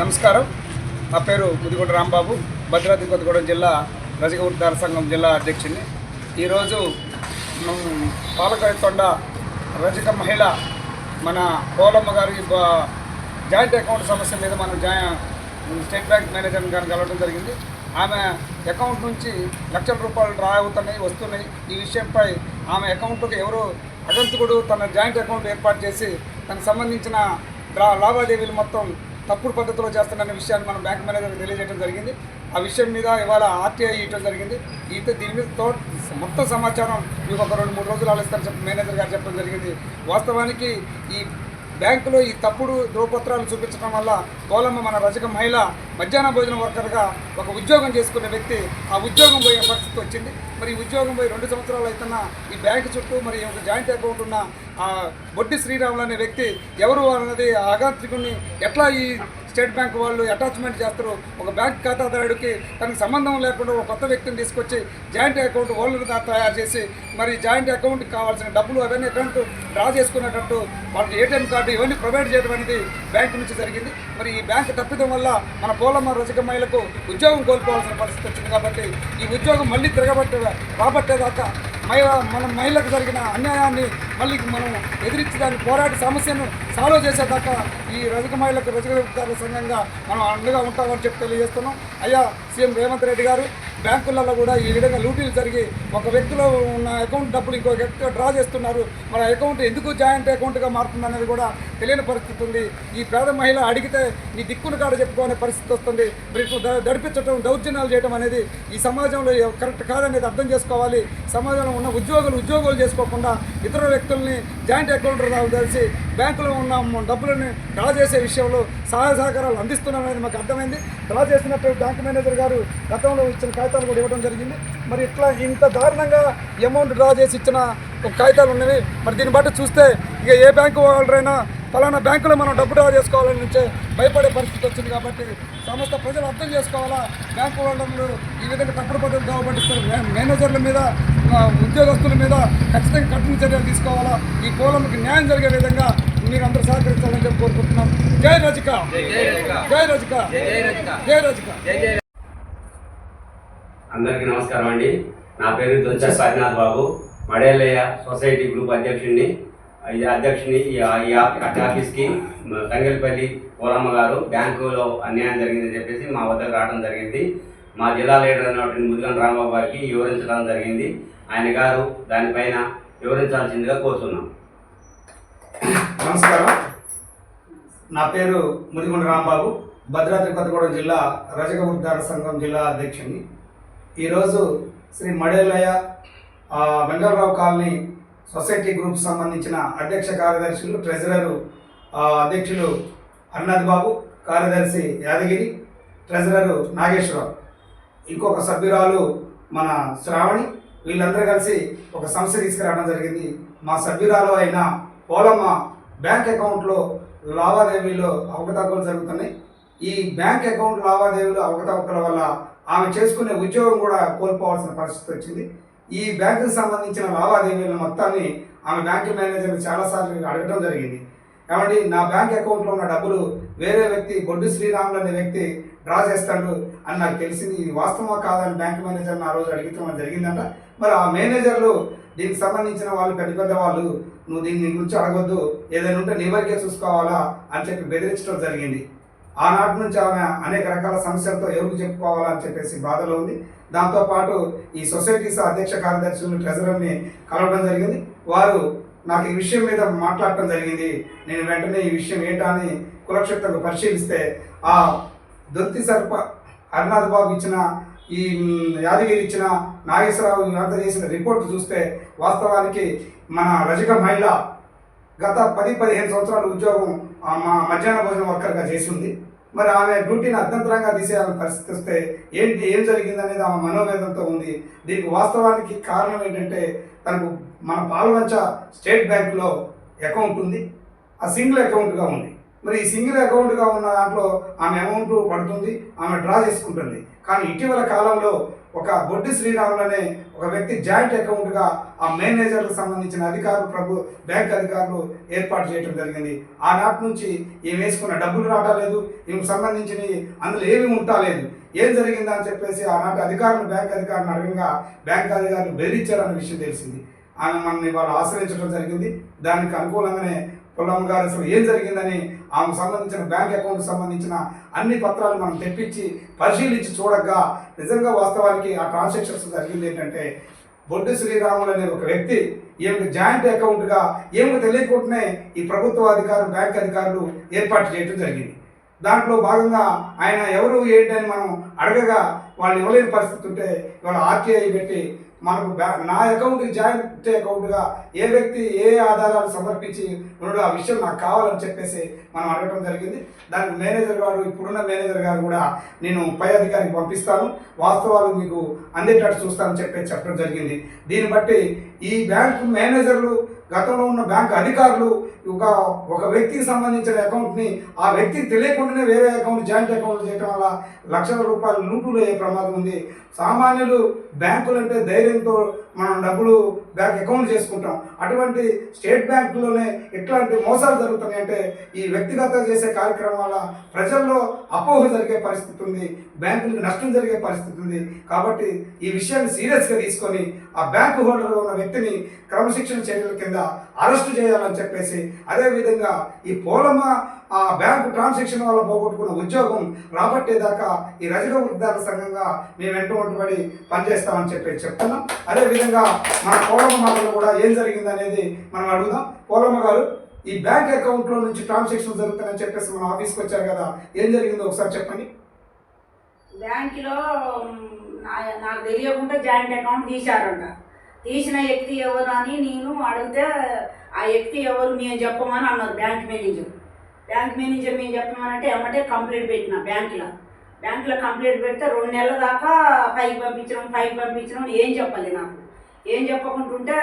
నమస్కారం. నా పేరు ముదిగొండ రాంబాబు. భద్రాద్రి కొత్తగూడెం జిల్లా రజక ఉద్దార సంఘం జిల్లా అధ్యక్షుడిని. ఈరోజు మనం పాలకాయతొండ రజక మహిళ మన పోలమ్మ గారి జాయింట్ అకౌంట్ సమస్య మీద మనం జా స్టేట్ బ్యాంక్ మేనేజర్ గారిని కలవడం జరిగింది. ఆమె అకౌంట్ నుంచి లక్షల రూపాయలు డ్రా అవుతున్నాయి వస్తున్నాయి. ఈ విషయంపై ఆమె అకౌంట్కి ఎవరు అగంతకుడు తన జాయింట్ అకౌంట్ ఏర్పాటు చేసి తనకు సంబంధించిన లావాదేవీలు మొత్తం తప్పుడు పద్ధతిలో చేస్తున్న విషయాన్ని మనం బ్యాంక్ మేనేజర్కి తెలియజేయడం జరిగింది. ఆ విషయం మీద ఇవాళ ఆర్టీఐ ఇవ్వడం జరిగింది. ఈత దీని మీద తో మొత్తం సమాచారం మీకు ఒక రెండు మూడు రోజులు ఆలోచిస్తారని చెప్పి మేనేజర్ గారు చెప్పడం జరిగింది. వాస్తవానికి ఈ బ్యాంకులో ఈ తప్పుడు ధ్రువపత్రాలు చూపించడం వల్ల కోలమ్మ మన రజక మహిళ మధ్యాహ్న భోజన వర్కర్గా ఒక ఉద్యోగం చేసుకునే వ్యక్తి ఆ ఉద్యోగం పోయే పరిస్థితి వచ్చింది. మరి ఉద్యోగం పోయి రెండు సంవత్సరాలు అవుతున్న ఈ బ్యాంకు చుట్టూ మరి ఒక జాయింట్ అకౌంట్ ఉన్న ఆ బొడ్డి శ్రీరాములు అనే వ్యక్తి ఎవరు అన్నది ఆగాంత్రికుడిని ఎట్లా ఈ స్టేట్ బ్యాంక్ వాళ్ళు అటాచ్మెంట్ చేస్తారు? ఒక బ్యాంక్ ఖాతాదారుడికి తనకు సంబంధం లేకుండా ఒక కొత్త వ్యక్తిని తీసుకొచ్చి జాయింట్ అకౌంట్ వాళ్ళుగా తయారు చేసి మరి జాయింట్ అకౌంట్కి కావాల్సిన డబ్బులు అవన్నీ అకౌంట్ డ్రా చేసుకునేటట్టు వాళ్ళకి ఏటీఎం కార్డు ఇవన్నీ ప్రొవైడ్ చేయడం అనేది బ్యాంక్ నుంచి జరిగింది. మరి ఈ బ్యాంకు తప్పిదం వల్ల మన పోలమ్మ రజకమ్మలకు ఉద్యోగం కోల్పోవాల్సిన పరిస్థితి వచ్చింది కాబట్టి ఈ ఉద్యోగం మళ్ళీ తిరగబట్టే రాబట్టేదాకా మహిళ మన మహిళకు జరిగిన అన్యాయాన్ని మళ్ళీ మనం ఎదిరించి దాన్ని పోరాట సమస్యను సాల్వ్ చేసేదాకా ఈ రజక మహిళకు రజక సంఘంగా మనం అండగా ఉంటామని చెప్పి తెలియజేస్తున్నాం. అయ్యా సీఎం రేవంత్ రెడ్డి గారు బ్యాంకులలో కూడా ఈ విధంగా లూటీలు జరిగి ఒక వ్యక్తిలో ఉన్న అకౌంట్ డబ్బులు ఇంకో వ్యక్తిగా డ్రా చేస్తున్నారు. మన అకౌంట్ ఎందుకు జాయింట్ అకౌంట్గా మారుతుంది అనేది కూడా తెలియని పరిస్థితి ఉంది. ఈ పేద మహిళ అడిగితే నీ దిక్కును కాడ చెప్పుకోనే పరిస్థితి వస్తుంది. రేపు దడిపించడం దౌర్జన్యాలు చేయడం అనేది ఈ సమాజంలో కరెక్ట్ కాదనేది అర్థం చేసుకోవాలి. సమాజంలో ఉన్న ఉద్యోగులు ఉద్యోగాలు చేసుకోకుండా ఇతర వ్యక్తుల్ని జాయింట్ అకౌంట్ తెలిసి బ్యాంకులో ఉన్న డబ్బులని డ్రా చేసే విషయంలో సహాయ సహకారాలు అందిస్తున్నామనేది మాకు అర్థమైంది. డ్రా చేసినట్టు బ్యాంక్ మేనేజర్ గారు గతంలో ఇచ్చిన కాగితాలు కూడా ఇవ్వడం జరిగింది. మరి ఇట్లా ఇంత దారుణంగా అమౌంట్ డ్రా చేసి ఇచ్చిన ఒక కాగితాలు ఉన్నవి. మరి దీన్ని బట్టి చూస్తే ఇక ఏ బ్యాంకు వాళ్ళైనా ఫలానా బ్యాంకులో మనం డబ్బు డ్రా చేసుకోవాలని నుంచే భయపడే పరిస్థితి వచ్చింది కాబట్టి సమస్త ప్రజలు అర్థం చేసుకోవాలా? బ్యాంకు వాళ్ళు ఈ విధంగా తప్పుడు పద్ధతులు దావబట్టిస్తారు మే- మేనేజర్ల మీద ఉద్యోగస్తుల మీద ఖచ్చితంగా కఠిన చర్యలు తీసుకోవాలా? ఈ కోలంకి న్యాయం జరిగే విధంగా మీరు అందరూ సహకరించాలని చెప్పి కోరుకుంటున్నాం. జై రజిక! జై రజిక! జై రజిక! అందరికీ నమస్కారం అండి. నా పేరు దొంచ సాయినాథ్ బాబు. మడేలయ్య సొసైటీ గ్రూప్ అధ్యక్షుడిని. అధ్యక్షుని ఈ ఆఫీస్కి తంగలపల్లి తంగెలపల్లి పోలమ్మ గారు బ్యాంకులో అన్యాయం జరిగిందని చెప్పేసి మా వద్దకు రావడం జరిగింది. మా జిల్లా లీడర్ అయినటువంటి ముదిగన్ రాంబాబు గారికి వివరించడం జరిగింది. ఆయన గారు దానిపైన వివరించాల్సిందిగా కోరుతున్నాం. నమస్కారం. నా పేరు ముదిగుండ రాంబాబు భద్రాద్రి కొత్తగూడెం జిల్లా రజక ఉద్ధార సంఘం జిల్లా అధ్యక్షుని. ఈరోజు Shri Madelayya Vengal Rao colony society group సంబంధించిన అధ్యక్ష కార్యదర్శులు ట్రెజరరు అధ్యక్షులు అన్నద్ బాబు కార్యదర్శి యాదగిరి ట్రెజరరు నాగేశ్వరరావు. ఇంకొక సభ్యురాలు మన శ్రావణి. వీళ్ళందరూ కలిసి ఒక సంస్థ తీసుకురావడం జరిగింది. మా సభ్యురాలు అయిన పోలమ్మ బ్యాంక్ అకౌంట్లో లావాదేవీలో అవకతవకలు జరుగుతున్నాయి. ఈ బ్యాంక్ అకౌంట్ లావాదేవీలు అవకతవకల వల్ల ఆమె చేసుకునే ఉద్యోగం కూడా కోల్పోవాల్సిన పరిస్థితి వచ్చింది. ఈ బ్యాంకుకి సంబంధించిన లావాదేవీల మొత్తాన్ని ఆమె బ్యాంకు మేనేజర్ చాలాసార్లు అడగడం జరిగింది. ఏమండి నా బ్యాంక్ అకౌంట్లో ఉన్న డబ్బులు వేరే వ్యక్తి బొడ్డు శ్రీరాములు అనే వ్యక్తి డ్రా చేస్తాడు అని నాకు తెలిసింది. ఇది వాస్తవమా కాదని బ్యాంక్ మేనేజర్ని ఆ రోజు అడిగితే జరిగిందంట? మరి ఆ మేనేజర్లు దీనికి సంబంధించిన వాళ్ళు పెద్ద పెద్ద వాళ్ళు నువ్వు దీని గురించి అడగొద్దు ఏదైనా ఉంటే నీ వరకే చూసుకోవాలా? అని చెప్పి బెదిరించడం జరిగింది. ఆనాటి నుంచి ఆమె అనేక రకాల సమస్యలతో ఎవరికి చెప్పుకోవాలని చెప్పేసి బాధలో ఉంది. దాంతోపాటు ఈ సొసైటీస్ అధ్యక్ష కార్యదర్శులు ట్రెజరర్ని కలవడం జరిగింది. వారు నాకు ఈ విషయం మీద మాట్లాడటం జరిగింది. నేను వెంటనే ఈ విషయం ఏంటా అని కులక్షేత్రంలో పరిశీలిస్తే ఆ దొత్తి సర్ప హరినాథ్ బాబు ఇచ్చిన ఈ యాదగిరి ఇచ్చిన నాగేశ్వరరావు ఇవంతా చేసిన రిపోర్ట్ చూస్తే వాస్తవానికి మన రజక మహిళ గత పది పదిహేను సంవత్సరాలు ఉద్యోగం మా మధ్యాహ్న భోజన వర్కర్గా చేసింది మరి ఆమె డ్యూటీని అర్ధంతరంగా తీసేయాలని పరిస్థితి వస్తే ఏంటి ఏం జరిగింది అనేది ఆమె మనోవేదంతో ఉంది. దీనికి వాస్తవానికి కారణం ఏంటంటే తనకు మన పాలవంచ స్టేట్ బ్యాంకులో అకౌంట్ ఉంది. ఆ సింగిల్ అకౌంట్గా ఉంది. మరి ఈ సింగిల్ అకౌంట్గా ఉన్న దాంట్లో ఆమె అమౌంట్ పడుతుంది ఆమె డ్రా చేసుకుంటుంది. కానీ ఇటీవల కాలంలో ఒక బొడ్డి శ్రీరాములు అనే ఒక వ్యక్తి జాయింట్ అకౌంట్గా ఆ మేనేజర్లకు సంబంధించిన అధికారులు ప్రభు బ్యాంక్ అధికారులు ఏర్పాటు చేయడం జరిగింది. ఆనాటి నుంచి ఈమె వేసుకున్న డబ్బులు రావట్లేదు ఈమెకు సంబంధించినవి అందులో ఏమి ఉంటాలేదు ఏం జరిగిందని అని చెప్పేసి ఆనాటి అధికారులు బ్యాంక్ అధికారులను అడగంగా బ్యాంక్ అధికారులు బెదిరించారన్న విషయం తెలిసింది. ఆమె మనల్ని వాళ్ళు ఆశ్రయించడం జరిగింది. దానికి అనుకూలంగానే పొల్లమ్మ గారు అసలు ఏం జరిగిందని ఆమెకు సంబంధించిన బ్యాంక్ అకౌంట్ సంబంధించిన అన్ని పత్రాలు మనం తెప్పించి పరిశీలించి చూడగా నిజంగా వాస్తవానికి ఆ ట్రాన్సాక్షన్స్ జరిగింది ఏంటంటే బొడ్డు శ్రీరాములు అనే ఒక వ్యక్తి ఈమెకు జాయింట్ అకౌంట్గా ఏమి తెలియకుండానే ఈ ప్రభుత్వ అధికారులు బ్యాంక్ అధికారులు ఏర్పాటు చేయడం జరిగింది. దాంట్లో భాగంగా ఆయన ఎవరు ఏంటి అని మనం అడగగా వాళ్ళు ఇవ్వలేని పరిస్థితి ఉంటే ఇవాళ ఆర్టీఐ పెట్టి మనకు నా అకౌంట్కి జాయింట్ అకౌంట్గా ఏ వ్యక్తి ఏ ఆధారాలు సమర్పించి ఉన్నాడో ఆ విషయం నాకు కావాలని చెప్పేసి మనం అడగటం జరిగింది. దానికి మేనేజర్ గారు ఇప్పుడున్న మేనేజర్ గారు కూడా నేను పై అధికారికి పంపిస్తాను. వాస్తవాలు మీకు అందేటట్టు చూస్తానని చెప్పేసి చెప్పడం జరిగింది. దీన్ని బట్టి ఈ బ్యాంకు మేనేజర్లు గతంలో ఉన్న బ్యాంక్ అధికారులు ఒక ఒక వ్యక్తికి సంబంధించిన అకౌంట్ని ఆ వ్యక్తికి తెలియకుండానే వేరే అకౌంట్ జాయింట్ అకౌంట్ చేయడం వల్ల లక్షల రూపాయలు లూటులు అయ్యే ప్రమాదం ఉంది. సామాన్యులు బ్యాంకులు అంటే ధైర్యంతో మనం డబ్బులు బ్యాంక్ అకౌంట్ చేసుకుంటాం. అటువంటి స్టేట్ బ్యాంకులోనే ఎట్లాంటి మోసాలు జరుగుతున్నాయి అంటే ఈ వ్యక్తిగత చేసే కార్యక్రమం వల్ల ప్రజల్లో అపోహ జరిగే పరిస్థితి ఉంది బ్యాంకులకు నష్టం జరిగే పరిస్థితి ఉంది. కాబట్టి ఈ విషయాన్ని సీరియస్గా తీసుకొని ఆ బ్యాంకు హోల్డర్ ఉన్న వ్యక్తిని క్రమశిక్షణ చర్యల కింద అరెస్టు చేయాలని చెప్పేసి అదేవిధంగా ఈ పోలమ్మ ఆ బ్యాంకు ట్రాన్సాక్షన్ వల్ల పోగొట్టుకున్న ఉద్యోగం రాబట్టేదాకా ఈ రజక వృద్ధాల సంఘంగా మేము వెంటబడి పనిచేస్తామని చెప్పి చెప్తున్నాం. అదేవిధంగా మన కోలమ్మ మాటలు కూడా ఏం జరిగింది అనేది మనం అడుగుదాం. పోలమ్మ గారు ఈ బ్యాంక్ అకౌంట్లో నుంచి ట్రాన్సాక్షన్ జరుగుతుందని చెప్పేసి మన ఆఫీస్కి వచ్చారు కదా ఏం జరిగిందో ఒకసారి చెప్పండి. బ్యాంకులో నా- నాకు తెలియకుండా జాయింట్ అకౌంట్ తీశారంట. తీసిన వ్యక్తి ఎవరు అని నేను అడిగితే ఆ వ్యక్తి ఎవరు మేము చెప్పమని అన్నారు బ్యాంక్ మేనేజర్. బ్యాంక్ మేనేజర్ మేము చెప్పమనంటే ఎమ్మటే కంప్లైంట్ పెట్టిన బ్యాంకులో. బ్యాంకులో కంప్లైంట్ పెడితే రెండు నెలల దాకా పైకి పంపించడం పైకి పంపించడం ఏం చెప్పాలి నాకు. ఏం చెప్పకుంటుంటే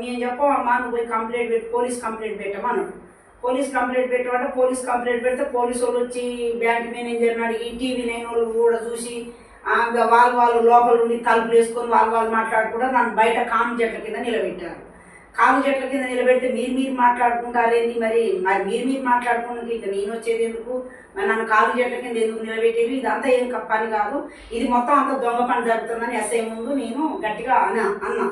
మేము చెప్పమమ్మా నువ్వు పోయి కంప్లైంట్ పెట్టి పోలీస్ కంప్లైంట్ పెట్టమన్నాడు పోలీస్ కంప్లైంట్ పెట్టమంటే పోలీస్ కంప్లైంట్ పెడితే పోలీసు వాళ్ళు వచ్చి బ్యాంక్ మేనేజర్ని అడిగి టీవీ నైన్ వాళ్ళు కూడా చూసి వాళ్ళు వాళ్ళు లోపల ఉండి తలుపులు వేసుకొని వాళ్ళు వాళ్ళు మాట్లాడుకుంటూ నన్ను బయట కామ్ చెట్ల కింద నిలబెట్టారు. కాలు చెట్ల కింద నిలబెడితే మీరు మీరు మాట్లాడుకుంటారేంది మరి? మరి మీరు మీరు మాట్లాడుకున్నది ఇక నేను వచ్చేది ఎందుకు? మరి నన్ను కాలు చెట్ల కింద ఎందుకు నిలబెట్టేది ఇదంతా ఏం క- కాదు. ఇది మొత్తం అంత దొంగ పని జరుగుతుందని ఎస్ఐ ముందు నేను గట్టిగా అన్నా అన్నా.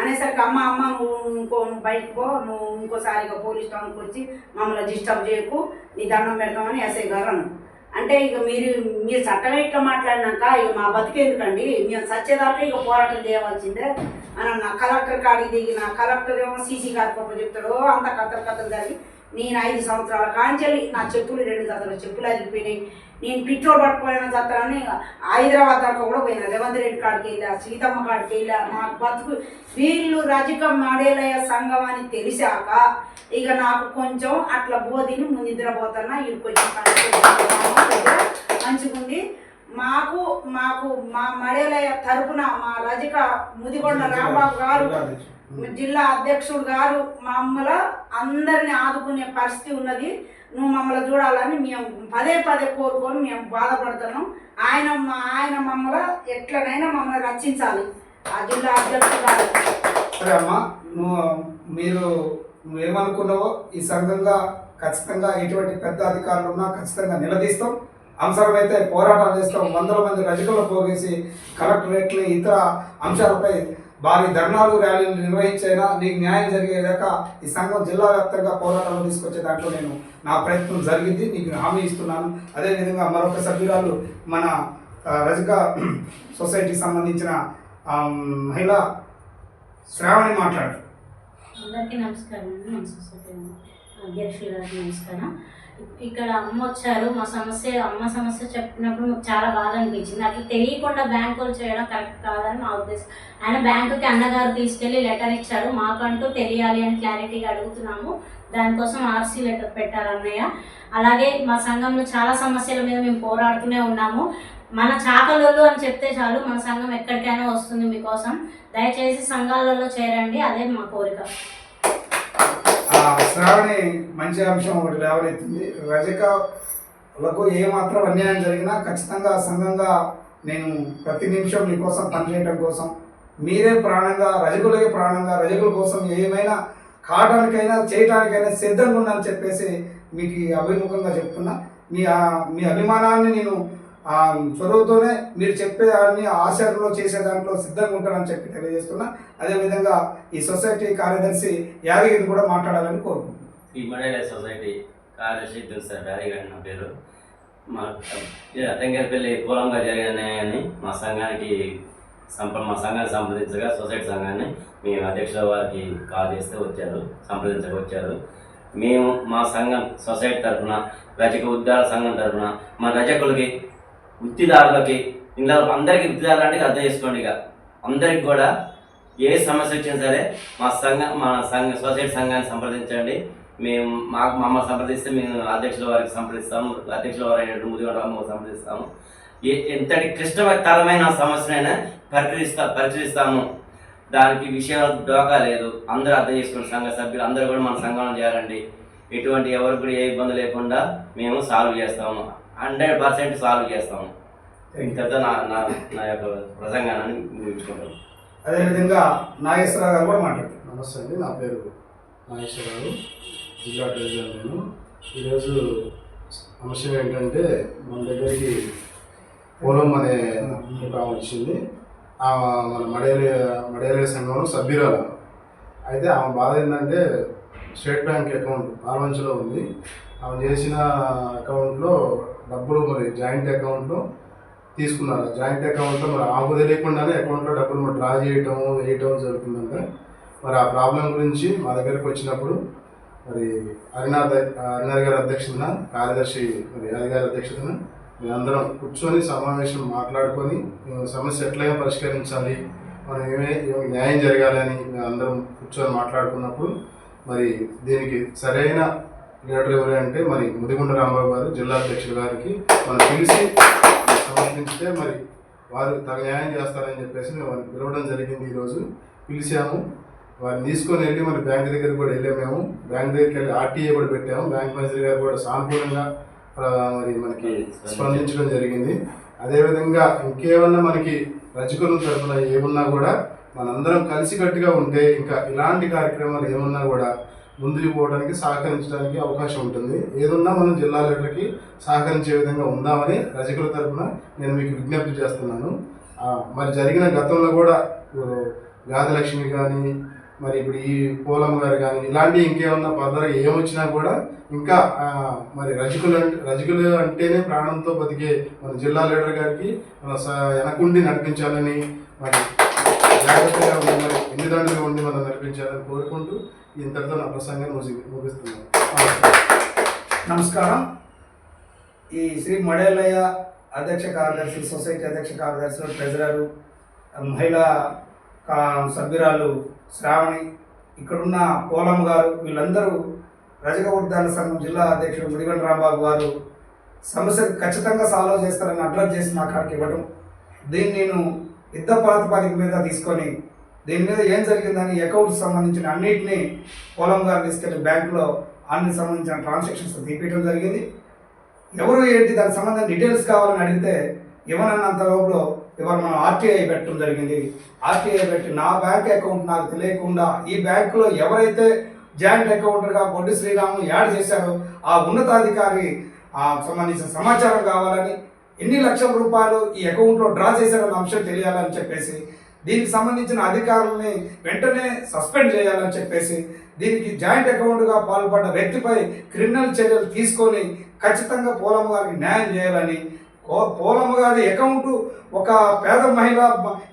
అనేసరికి అమ్మ అమ్మ నువ్వు ఇంకో నువ్వు బయటకు పో నువ్వు ఇంకోసారిగా పోలీస్ స్టేషన్కి వచ్చి మమ్మల్ని డిస్టర్బ్ చేయకు నీ దండం పెడతామని ఎస్ఐ గారు అంటే ఇక మీరు మీరు చట్టం ఇట్లా మాట్లాడినాక ఇక మా బతికేందుకండి? మేము సచ్చేదాకా ఇక పోరాటం చేయవలసిందే. అని అన్న. కలెక్టర్ కాడికి దిగిన కలెక్టర్ ఏమో సీసీ గారి పప్పు చెప్తాడు. అంత కథలు కథలు జరిగి నేను ఐదు సంవత్సరాల కాంచెల్లి నా చెప్పులు రెండు జతలు చెప్పులు అరిగిపోయినాయి. నేను పెట్రోల్ పట్టుకోలేని జతలని హైదరాబాద్ దాకా కూడా పోయినా. రేవంత్ రెడ్డి కాడికి వెళ్ళా సీతమ్మ కాడికి వెళ్ళా. నాకు బతుకు వీళ్ళు రజకం మాడేలయ్య సంఘం అని తెలిసాక ఇక నాకు కొంచెం అట్లా బోధిని ముందు నిద్రపోతున్నా. ఇవి కొంచెం మంచిగుంది. మాకు మాకు మా మడేలయ్య తరపున మా రజక ముదిగొండ రాంబాబు గారు జిల్లా అధ్యక్షుడు. గారు మమ్మల్ని అందరిని ఆదుకునే పరిస్థితి ఉన్నది. నువ్వు మమ్మల్ని చూడాలని మేము పదే పదే కోరుకొని మేము బాధపడుతున్నాం. ఆయన మా- ఆయన మమ్మల్ని ఎట్లనైనా మమ్మల్ని రక్షించాలి. ఆ జిల్లా అధ్యక్షుడు గారు. సరే అమ్మా నువ్వు మీరు నువ్వేమనుకున్నావో ఈ సంఘంగా ఖచ్చితంగా ఎటువంటి పెద్ద అధికారులు ఉన్నా ఖచ్చితంగా నిలదీస్తాం. అవసరమైతే పోరాటాలు చేస్తాం. వందల మంది రజకులు పోగేసి కలెక్టరేట్లు ఇతర అంశాలపై భారీ ధర్నాలు ర్యాలీలు నిర్వహించైనా నీకు న్యాయం జరిగేదాకా ఈ సంఘం జిల్లా వ్యాప్తంగా పోరాటాలు తీసుకొచ్చే దాంట్లో నేను నా ప్రయత్నం జరిగింది. నీకు హామీ ఇస్తున్నాను. అదేవిధంగా మరొక సభ్యురాలు మన రజక సొసైటీకి సంబంధించిన మహిళ శ్రావణి మాట్లాడు. అందరికీ నమస్కారం సొసైటీ అధ్యక్షులు గారికి నమస్కారం. ఇక్కడ అమ్మ వచ్చారు. మా సమస్య అమ్మ సమస్య చెప్పినప్పుడు మాకు చాలా బాధ అనిపించింది. అట్లా తెలియకుండా బ్యాంకులు చేయడం కరెక్ట్ కాదని మా ఉద్దేశం. ఆయన బ్యాంకుకి అన్నగారు తీసుకెళ్ళి లెటర్ ఇచ్చారు. మాకంటూ తెలియాలి అని క్లారిటీగా అడుగుతున్నాము. దానికోసం ఆర్సీ లెటర్ పెట్టారు అన్నయ్య. అలాగే మా సంఘంలో చాలా సమస్యల మీద మేము పోరాడుతూనే ఉన్నాము. మన చాకలోళ్ళు అని చెప్తే చాలు మన సంఘం ఎక్కడికైనా వస్తుంది మీకోసం. దయచేసి సంఘాలలో చేరండి. అదే మా కోరిక. శ్రావణి మంచి అంశం ఒకటి లేవనెత్తింది. రజకలకు ఏమాత్రం అన్యాయం జరిగినా ఖచ్చితంగా సంఘంగా నేను ప్రతి నిమిషం మీకోసం పనిచేయడం కోసం మీరే ప్రాణంగా రజకులకే ప్రాణంగా రజకుల కోసం ఏమైనా కావడానికైనా చేయటానికైనా సిద్ధంగా ఉన్నాను చెప్పేసి మీకు అభిముఖంగా చెప్తున్నా. మీ మీ అభిమానాన్ని నేను ఆ చొరవతోనే మీరు చెప్పే దాన్ని ఆచరణలో చేసే దాంట్లో సిద్ధంగా ఉంటానని చెప్పి తెలియజేస్తున్నా. అదేవిధంగా ఈ సొసైటీ కార్యదర్శి యాదగిరిని కూడా మాట్లాడాలని కోరుకుంటున్నాను ఈ మడేల సొసైటీ కార్యదర్శి సార్ బ్యారీ గారి నా పేరు. మా అతంగరపల్లి పెళ్ళి కూలంగా జరిగినాయని మా సంఘానికి సంప మా సంఘాన్ని సంప్రదించగా సొసైటీ సంఘాన్ని మేము అధ్యక్షుల వారికి కాల్ చేస్తే వచ్చారు సంప్రదించక వచ్చారు. మేము మా సంఘం సొసైటీ తరఫున రజక ఉద్యోగ సంఘం తరఫున మా రజకులకి వృత్తిదారులకి ఇలా అందరికీ వృత్తిదారులు అంటే అర్థం చేసుకోండి ఇక. అందరికి కూడా ఏ సమస్య వచ్చినా సరే మా సంఘం మా సంఘ సొసైటీ సంఘాన్ని సంప్రదించండి. మేము మాకు మమ్మల్ని సంప్రదిస్తే మేము అధ్యక్షుల వారికి సంప్రదిస్తాము అధ్యక్షుల వారు అయినట్టు ముదిగొండ రామ్మకు సంప్రదిస్తాము. ఏ ఎంతటి క్లిష్టతరమైన సమస్యనైనా పరిష్కరిస్తా పరిశీలిస్తాము. దానికి విషయాలు డోకా లేదు. అందరూ అర్థం చేసుకుని సంఘ సభ్యులు అందరూ కూడా మన సంఘంలో చేరండి ఎటువంటి ఎవరికి కూడా ఏ ఇబ్బంది లేకుండా మేము సాల్వ్ చేస్తాము. హండ్రెడ్ పర్సెంట్ సాల్వ్ చేస్తాము. ఇంతతో నా నా నా యొక్క ప్రసంగాన్ని ముగించుకుంటాను అదేవిధంగా నాగేశ్వరరావు గారు కూడా మాట్లాడుతున్నారు నమస్తే అండి నా పేరు నాగేశ్వరరావు. జిల్లా ట్రెజర్ నేను. ఈరోజు అంశం ఏంటంటే మన దగ్గరికి పొలం అనే ఒక ఆమె వచ్చింది. మన మడేలి మడేలి సంఘంలో సభ్యురాలు. అయితే ఆమె బాధ ఏంటంటే స్టేట్ బ్యాంక్ అకౌంట్ పాల్వంచలో ఉంది. ఆమె చేసిన అకౌంట్లో డబ్బులు మరి జాయింట్ అకౌంట్లో తీసుకున్నారు. జాయింట్ అకౌంట్లో మరి ఆమెకు తెలియకుండానే అకౌంట్లో డబ్బులు మరి డ్రా చేయటం వేయటం జరుగుతుందంట. మరి ఆ ప్రాబ్లం గురించి మా దగ్గరకు వచ్చినప్పుడు మరి హరినాథ్ హరినాథ్ గారి అధ్యక్షతన కార్యదర్శి మరి హరి గారి అధ్యక్షతన మేమందరం కూర్చొని సమావేశం మాట్లాడుకొని సమస్య ఎట్లయినా పరిష్కరించాలి మనం ఏమే న్యాయం జరగాలని మేము అందరం కూర్చొని మాట్లాడుకున్నప్పుడు మరి దీనికి సరైన లీడర్ ఎవరు అంటే మరి ముదిగుండ రాంబాబు గారు జిల్లా అధ్యక్షుడు గారికి మనం పిలిచి సమర్పించితే మరి వారు తగు న్యాయం చేస్తారని చెప్పేసి మేము పిలవడం జరిగింది ఈరోజు. పిలిచాము. వారిని తీసుకొని వెళ్ళి మన బ్యాంక్ దగ్గర కూడా వెళ్ళాము మేము. బ్యాంక్ దగ్గరికి వెళ్ళి ఆర్టీఏ కూడా పెట్టాము. బ్యాంక్ మేనేజర్ గారు కూడా సానుకూలంగా మరి మనకి స్పందించడం జరిగింది. అదేవిధంగా ఇంకేమన్నా మనకి రచకుల తరఫున ఏమున్నా కూడా మనందరం కలిసికట్టుగా ఉంటే ఇంకా ఇలాంటి కార్యక్రమాలు ఏమున్నా కూడా ముందుకు పోవడానికి సహకరించడానికి అవకాశం ఉంటుంది. ఏదున్నా మనం జిల్లా లీడర్కి సహకరించే విధంగా ఉందామని రజకుల తరఫున నేను మీకు విజ్ఞప్తి చేస్తున్నాను. మరి జరిగిన గతంలో కూడా గాధలక్ష్మి గాదలక్ష్మి కానీ మరి ఇప్పుడు ఈ పోలమ్మ గారు కానీ ఇలాంటి ఇంకేమన్నా పదర ఏమొచ్చినా కూడా ఇంకా మరి రజకులు అంటే రజకులు అంటేనే ప్రాణంతో బతికే మన జిల్లా లీడర్ గారికి మన స- వెనకుండి నడిపించాలని మరి జాగ్రత్తగా ఉండి మరి ఉండి మనం నడిపించాలని కోరుకుంటూ ఇంతటితో నా ప్రసంగాన్ని ముగి ముగిస్తున్నాను. నమస్కారం. ఈ శ్రీ మడేలయ్య అధ్యక్ష కార్యదర్శి సొసైటీ అధ్యక్ష కార్యదర్శి ట్రెజరరు మహిళా సభ్యురాలు శ్రావణి ఇక్కడున్న పోలమ్మ గారు వీళ్ళందరూ రజక ఉద్దాన సంఘం జిల్లా అధ్యక్షుడు ముడిగండ రాంబాబు గారు సమస్య ఖచ్చితంగా సాల్వ్ చేస్తారని అడ్రస్ చేసి నా కాడికి ఇవ్వడం దీన్ని నేను యుద్ధ ప్రాతిపదిక మీద తీసుకొని దీని మీద ఏం జరిగిందని అకౌంట్కి సంబంధించిన అన్నిటినీ పొలం గారు తీసుకెళ్ళి బ్యాంకులో అన్ని సంబంధించిన ట్రాన్సాక్షన్స్ తీపించడం జరిగింది. ఎవరు ఏంటి దానికి సంబంధించిన డీటెయిల్స్ కావాలని అడిగితే ఇవ్వనన్నంత లోపల ఇవాళ మనం ఆర్టీఐ పెట్టడం జరిగింది. ఆర్టీఐ పెట్టి నా బ్యాంక్ అకౌంట్ నాకు తెలియకుండా ఈ బ్యాంకులో ఎవరైతే జాయింట్ అకౌంటర్గా బొడ్డి శ్రీరాము యాడ్ చేశారో ఆ ఉన్నతాధికారి సంబంధించిన సమాచారం కావాలని ఎన్ని లక్షల రూపాయలు ఈ అకౌంట్లో డ్రా చేశారన్న అంశం తెలియాలని చెప్పేసి దీనికి సంబంధించిన అధికారులని వెంటనే సస్పెండ్ చేయాలని చెప్పేసి దీనికి జాయింట్ అకౌంట్గా పాల్పడ్డ వ్యక్తిపై క్రిమినల్ చర్యలు తీసుకొని ఖచ్చితంగా పోలమ్మ గారికి న్యాయం చేయాలని పోలమ్మ గారి అకౌంట్ ఒక పేద మహిళ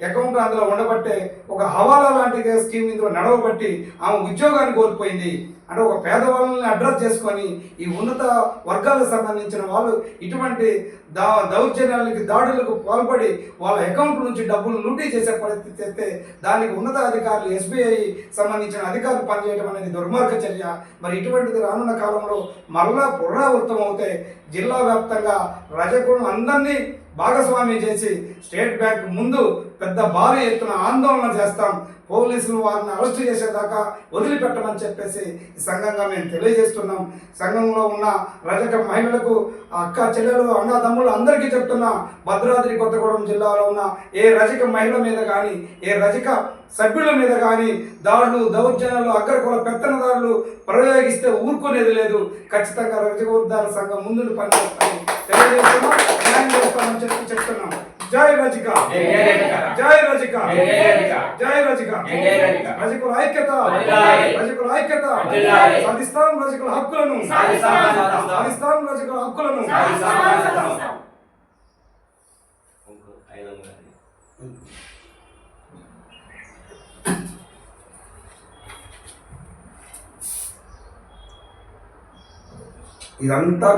అకౌంట్ అందులో ఉండబట్టే ఒక హవాలా లాంటి స్కీమ్ ఇందులో నడవబట్టి ఆమె ఉద్యోగాన్ని కోల్పోయింది. అంటే ఒక పేదవాళ్ళని అడ్రస్ చేసుకొని ఈ ఉన్నత వర్గాలకు సంబంధించిన వాళ్ళు ఇటువంటి దా దౌర్జన్యాలకి దాడులకు పాల్పడి వాళ్ళ అకౌంట్ నుంచి డబ్బులు లూటీ చేసే పరిస్థితి తెస్తే దానికి ఉన్నత అధికారులు ఎస్బీఐ సంబంధించిన అధికారులు పనిచేయడం అనేది దుర్మార్గ చర్య. మరి ఇటువంటిది రానున్న కాలంలో మరలా పునరావృతం అవుతే జిల్లా వ్యాప్తంగా రజకులను అందరినీ భాగస్వామ్యం చేసి స్టేట్ బ్యాంక్ ముందు పెద్ద భారీ ఎత్తున ఆందోళన చేస్తాం. పోలీసులు వారిని అరెస్ట్ చేసేదాకా వదిలిపెట్టమని చెప్పేసి సంఘంగా మేము తెలియజేస్తున్నాం. సంఘంలో ఉన్న రజక మహిళలకు అక్క చెల్లెలు అన్నదమ్ములు అందరికీ చెప్తున్నా భద్రాద్రి కొత్తగూడెం జిల్లాలో ఉన్న ఏ రజక మహిళ మీద కానీ ఏ రజక సభ్యుల మీద కానీ దాడులు దౌర్జన్యాలు అగ్రకుల పెత్తనదారులు ప్రయోగిస్తే ఊరుకునేది లేదు. ఖచ్చితంగా రజక ఉద్దార సంఘం ముందు పనిచేస్తాము తెలియజేస్తున్నాం చెప్పి చెప్తున్నాం. జై రజిక. జై రజిక. జై రజిక. రజకుల ఐక్యత. రజకుల ఐక్యత. సాధిస్తాం రజకుల హక్కులను. సాధిస్తాం, రజకుల హక్కులను. ఇదంతా